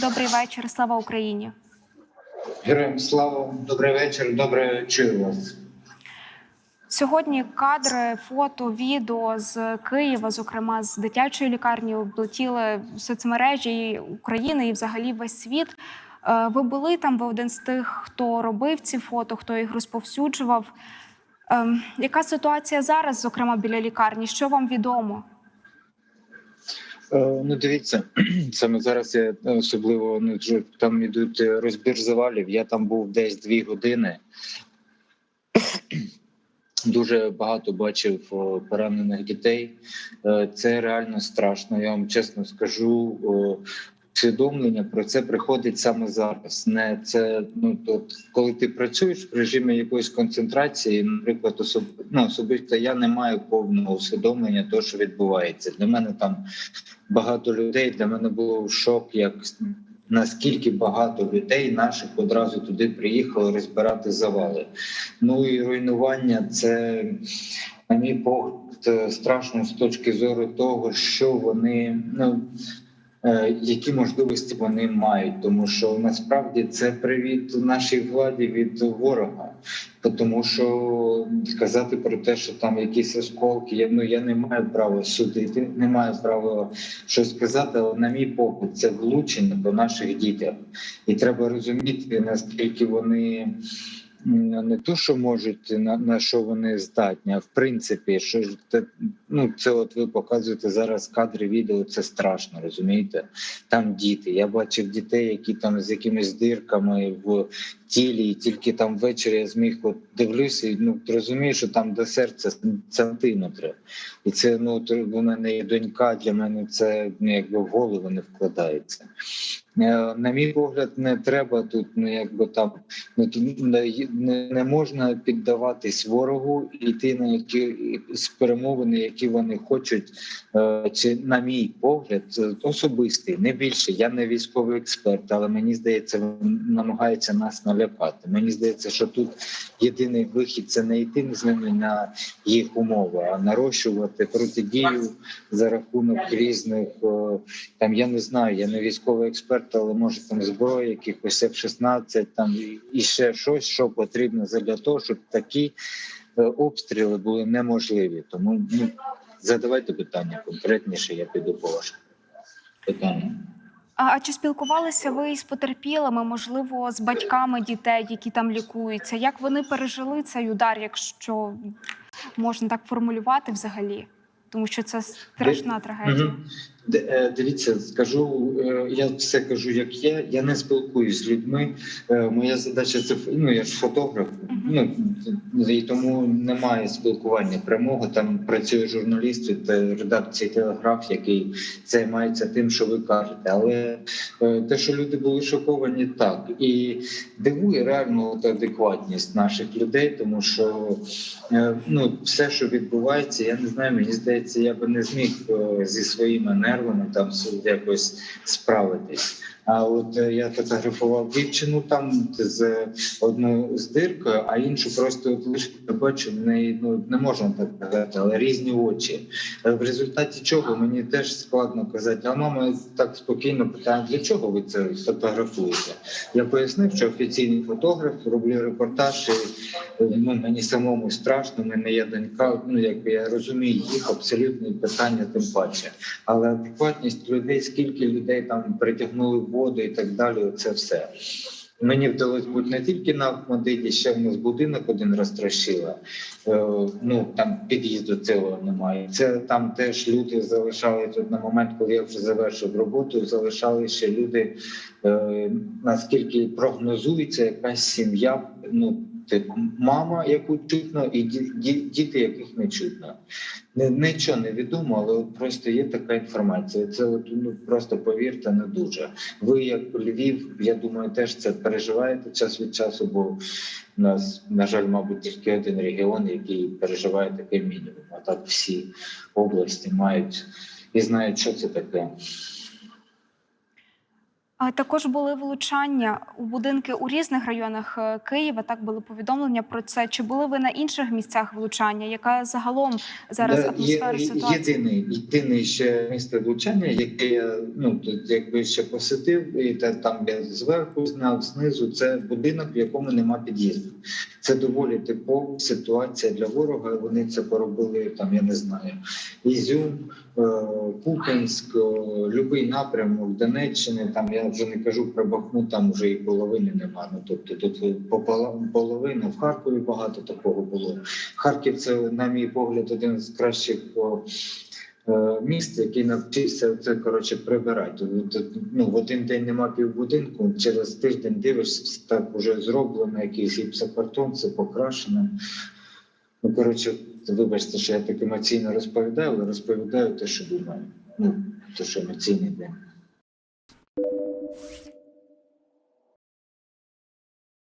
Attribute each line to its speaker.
Speaker 1: Добрий вечір, слава Україні.
Speaker 2: Героям слава, добрий вечір, добре чую вас.
Speaker 1: Сьогодні кадри, фото, відео з Києва, зокрема з дитячої лікарні, облетіли соцмережі України і взагалі весь світ. Е, Ви були там, ви один з тих, хто робив ці фото, хто їх розповсюджував. Ем, Яка ситуація зараз, зокрема біля лікарні? Що вам відомо?
Speaker 2: Е, Ну, дивіться, саме зараз я особливо ну, там ідуть розбір завалів. Я там був десь дві години. Дуже багато бачив поранених дітей. Е, Це реально страшно. Я вам чесно скажу. Усвідомлення про це приходить саме зараз. Не це ну тут, коли ти працюєш в режимі якоїсь концентрації, наприклад, особ... ну, особисто я не маю повного усвідомлення того, що відбувається. Для мене там багато людей. Для мене було шок, як наскільки багато людей наших одразу туди приїхали розбирати завали. Ну і руйнування це, на мій погляд, страшно з точки зору того, що вони ну. Е, Які можливості вони мають, тому що насправді це привіт нашій владі від ворога, тому що казати про те, що там якісь осколки, я ну я не маю права судити, не маю права щось сказати, але на мій погляд, це влучення по наших дітях, і треба розуміти наскільки вони. Не то, що можуть на, на що вони здатні, а в принципі, що ж те, ну це от ви показуєте зараз кадри відео, це страшно, розумієте? Там діти. Я бачив дітей, які там з якимись дирками в тілі, і тільки там ввечері я зміг от дивлюся, і ну розумію, що там до серця сантиметри. І це ну у мене є донька, для мене це ну, якби в голову не вкладається. Е, На мій погляд, не треба тут, ну якби там не, не, можна піддаватись ворогу і йти на які з перемовини, які вони хочуть. Е, Чи на мій погляд, особистий, не більше. Я не військовий експерт, але мені здається, він намагається нас налякати. Мені здається, що тут єдиний вихід це не йти з ними на їх умови, а нарощувати протидію за рахунок різних е, там. Я не знаю, я не військовий експерт, але може там зброї, якихось F-16, там і- ще щось, що потрібно для того, щоб такі е, обстріли були неможливі. Тому ну задавайте питання конкретніше. Я піду по вашому питанню.
Speaker 1: А, а чи спілкувалися ви з потерпілими, можливо, з батьками дітей, які там лікуються? Як вони пережили цей удар, якщо можна так формулювати взагалі? Тому що це страшна трагедія.
Speaker 2: Е, Дивіться, скажу, е, я все кажу, як є. Я не спілкуюсь з людьми. Е, Моя задача це ну я ж фотограф. Ну і тому немає спілкування прямого. Там працює журналіст від е, редакції Телеграф, який займається тим, що ви кажете. Але те, що люди були шоковані, так і дивує реально адекватність наших людей, тому що ну все, що відбувається, я не знаю. Мені здається, я би не зміг зі своїми нервами там якось справитись. А от е, я фотографував дівчину там з одну з диркою, а іншу просто от лише бачу, в неї ну не можна так казати, але різні очі. Е, В результаті чого мені теж складно казати. А мама так спокійно питає, для чого ви це фотографуєте? Я пояснив, що офіційний фотограф роблю репортаж. І, е, ну мені самому страшно. мене є донька. Ну якби я розумію їх абсолютні питання, тим паче. Але адекватність людей, скільки людей там притягнули воду і так далі, це все. Мені вдалося бути не тільки на Ахмадиті, ще в нас будинок один розтрощила. Е, ну там під'їзду цього немає. Це там теж люди залишали тут на момент, коли я вже завершив роботу. Залишали ще люди. Е, наскільки прогнозується якась сім'я, ну типу мама, яку чутно, і ді- ді- діти, яких не чутно. Нічого не відомо, але просто є така інформація. Це от, ну просто повірте, не дуже. Ви, як Львів, я думаю, теж це переживаєте час від часу, бо у нас, на жаль, мабуть, тільки один регіон, який переживає такий мінімум. А так всі області мають і знають, що це таке.
Speaker 1: А також були влучання у будинки у різних районах е, Києва. Так були повідомлення про це. Чи були ви на інших місцях влучання? Яка загалом зараз атмосфера
Speaker 2: є-
Speaker 1: ситуації?
Speaker 2: Єдиний, єдине ще місце влучання, яке я ну тут якби ще посетив, і та там я зверху знав знизу це будинок, в якому нема під'їзду. Це доволі типова ситуація для ворога. Вони це поробили там, я не знаю, Ізюм, е, Купенськ, е, любий напрямок Донеччини. Там я вже не кажу про Бахмут, там вже і половини нема. Ну тобто тут половина в Харкові багато такого було. Харків це, на мій погляд, один з кращих е, Е, міст, який навчився це коротше прибирати. Ну в один день нема півбудинку, через тиждень дивишся, так уже зроблено, якийсь гіпсокартон, це покрашено. Ну коротше, вибачте, що я так емоційно розповідаю, але розповідаю те, що думаю. Ну, те, що емоційний день.